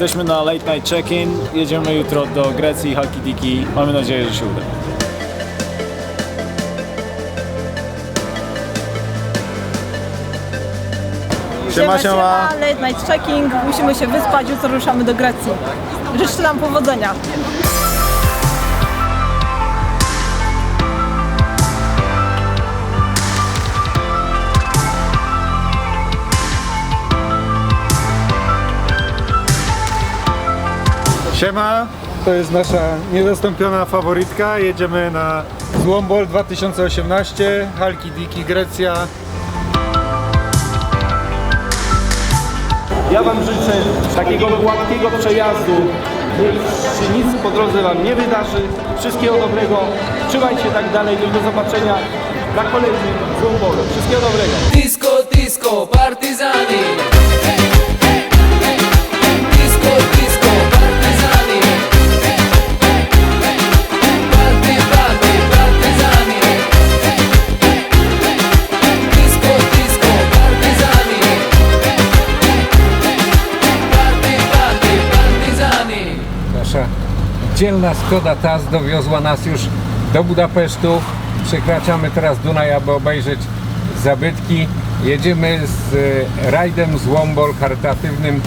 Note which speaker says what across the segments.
Speaker 1: Jesteśmy na late night check-in. Jedziemy jutro do Grecji, Halkidiki. Mamy nadzieję, że się uda. Siema, siema.
Speaker 2: Late night checking, musimy się wyspać, jutro ruszamy do Grecji. Życzę nam powodzenia.
Speaker 3: Siema, to jest nasza niezastąpiona faworytka. Jedziemy na Złombol 2018, Halki Diki, Grecja.
Speaker 4: Ja Wam życzę takiego gładkiego przejazdu. Niech się nic po drodze Wam nie wydarzy. Wszystkiego dobrego. Trzymajcie się tak dalej. i Do zobaczenia na kolejnym Złombolu. Wszystkiego dobrego.
Speaker 5: Disco, disco, partizani.
Speaker 6: Dzielna Skoda TAS dowiozła nas już do Budapesztu. Przekraczamy teraz Dunaj, aby obejrzeć zabytki. Jedziemy z e, rajdem z Wombol, charytatywnym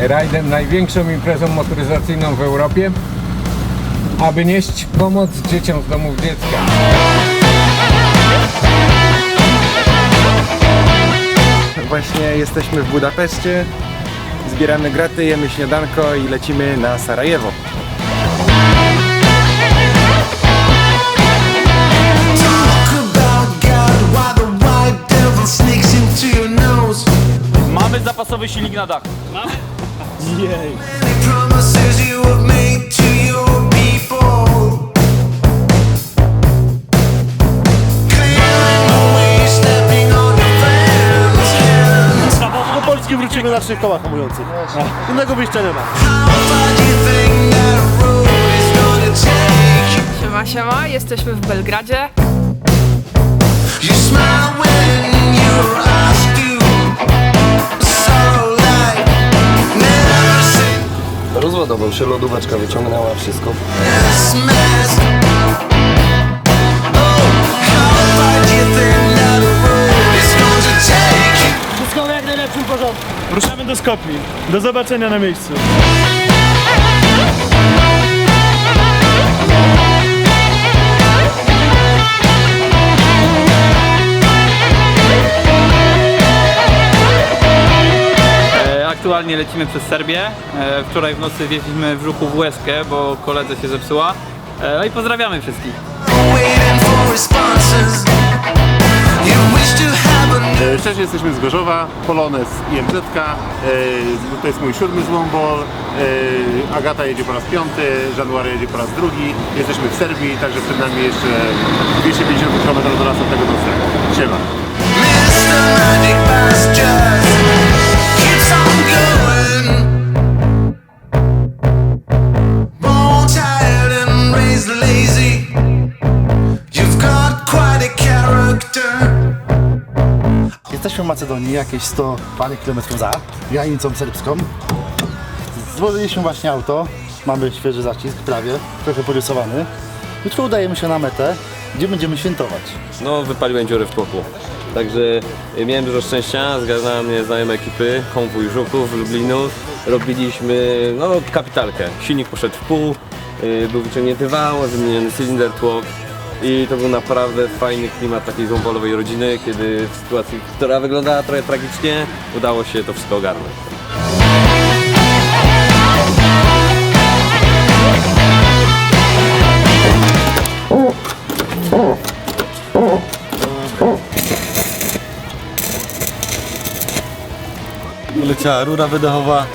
Speaker 6: rajdem, największą imprezą motoryzacyjną w Europie, aby nieść pomoc dzieciom z domów dziecka.
Speaker 7: Właśnie jesteśmy w Budapeszcie, zbieramy graty, jemy śniadanko i lecimy na Sarajewo.
Speaker 1: Mamy zapasowy silnik na dachu.
Speaker 8: Do Polski wrócimy na trzech kołach hamujących. Innego wyjścia nie ma.
Speaker 9: Siema, siema, jesteśmy w Belgradzie.
Speaker 7: Rozładował się, lodóweczka wyciągnęła wszystko.
Speaker 8: Wszystko w jak najlepszym porządku. Ruszamy do Skopli. Do zobaczenia na miejscu.
Speaker 10: Aktualnie lecimy przez Serbię. E, Wczoraj w nocy wjeździliśmy w Żuchu w Łezkę, bo koledze się zepsuła. E, No i pozdrawiamy wszystkich.
Speaker 8: Cześć, jesteśmy z Gorzowa, Polones i MZ. To jest mój siódmy złombol. E, Agata jedzie po raz piąty, January jedzie po raz drugi. Jesteśmy w Serbii, także przed nami jeszcze 250 km do lasu tego nocnego. Siema.
Speaker 11: Jesteśmy w Macedonii, jakieś 100 parę kilometrów za granicą serbską. Złożyliśmy właśnie auto, mamy świeży zacisk prawie, trochę porysowany. Jutro udajemy się na metę, gdzie będziemy świętować.
Speaker 12: No, wypaliłem dziurę w tłoku. Także y, miałem dużo szczęścia, zgarnęła mnie znajome ekipy, konwój Żuków, Lublinu. Robiliśmy, no, kapitalkę. Silnik poszedł w pół, był wyciągnięty wał, wymieniony cylinder, tłok. I to był naprawdę fajny klimat takiej złombolowej rodziny, kiedy w sytuacji, która wyglądała trochę tragicznie, udało się to wszystko ogarnąć.
Speaker 7: Leciała rura wydechowa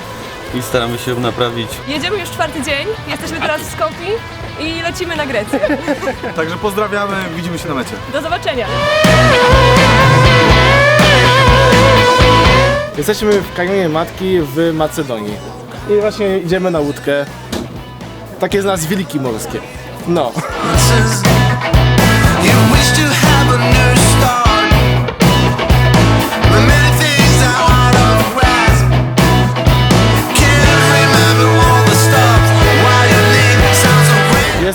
Speaker 7: i staramy się ją naprawić.
Speaker 9: Jedziemy już czwarty dzień, jesteśmy teraz w Skopie i lecimy na Grecję.
Speaker 3: Także pozdrawiamy, widzimy się na mecie.
Speaker 9: Do zobaczenia!
Speaker 8: Jesteśmy w kanionie Matki w Macedonii. I właśnie idziemy na łódkę. Takie z nas wilki morskie. No.
Speaker 5: Remember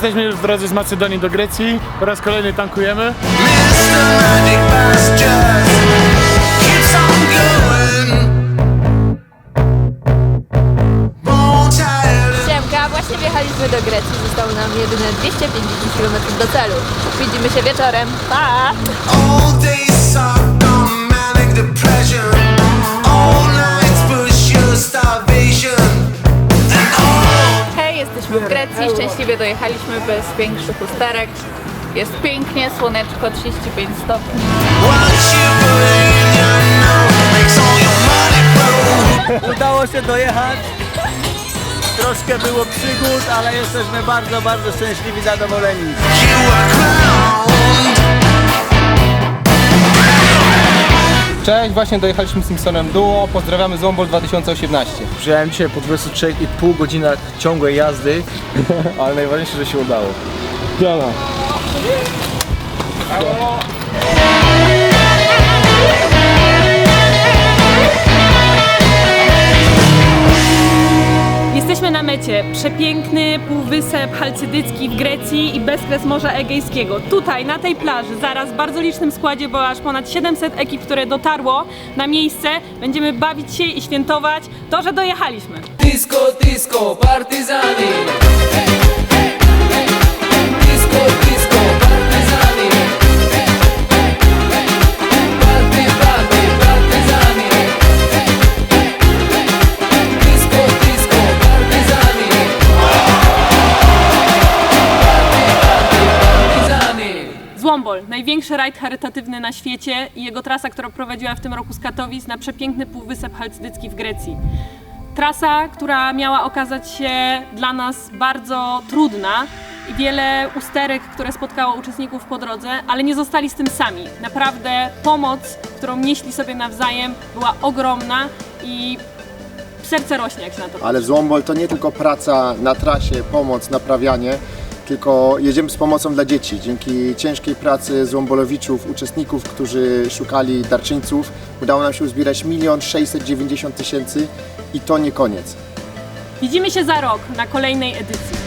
Speaker 1: Jesteśmy już w drodze z Macedonii do Grecji. Po raz kolejny tankujemy.
Speaker 13: Siemka, właśnie wjechaliśmy do Grecji, zostało nam jedyne 250 km do celu. Widzimy się wieczorem. Pa! Szczęśliwie dojechaliśmy bez większych usterek. Jest pięknie, słoneczko 35 stopni.
Speaker 14: Udało się dojechać. Troszkę było przygód, ale jesteśmy bardzo, bardzo szczęśliwi, zadowoleni.
Speaker 7: Cześć, właśnie dojechaliśmy z Simpsonem Duo. Pozdrawiamy Złombol 2018.
Speaker 4: Przyjechałem dzisiaj po 23,5 godzinach ciągłej jazdy, ale najważniejsze, że się udało.
Speaker 1: Piona.
Speaker 9: Jesteśmy na mecie. Przepiękny półwysep halcydycki w Grecji i bezkres Morza Egejskiego. Tutaj, na tej plaży, zaraz w bardzo licznym składzie, bo aż ponad 700 ekip, które dotarło na miejsce, będziemy bawić się i świętować to, że dojechaliśmy.
Speaker 5: Disco, disco, partizani.
Speaker 9: Złombol, największy rajd charytatywny na świecie i jego trasa, która prowadziła w tym roku z Katowic na przepiękny półwysep halcydycki w Grecji. Trasa, która miała okazać się dla nas bardzo trudna i wiele usterek, które spotkało uczestników po drodze, ale nie zostali z tym sami. Naprawdę pomoc, którą nieśli sobie nawzajem, była ogromna i serce rośnie, jak się na to
Speaker 15: Ale Złombol to nie tylko praca na trasie, pomoc, naprawianie, tylko jedziemy z pomocą dla dzieci. Dzięki ciężkiej pracy złombolowiczów, uczestników, którzy szukali darczyńców, udało nam się uzbierać 1 690 tysięcy i to nie koniec.
Speaker 9: Widzimy się za rok na kolejnej edycji.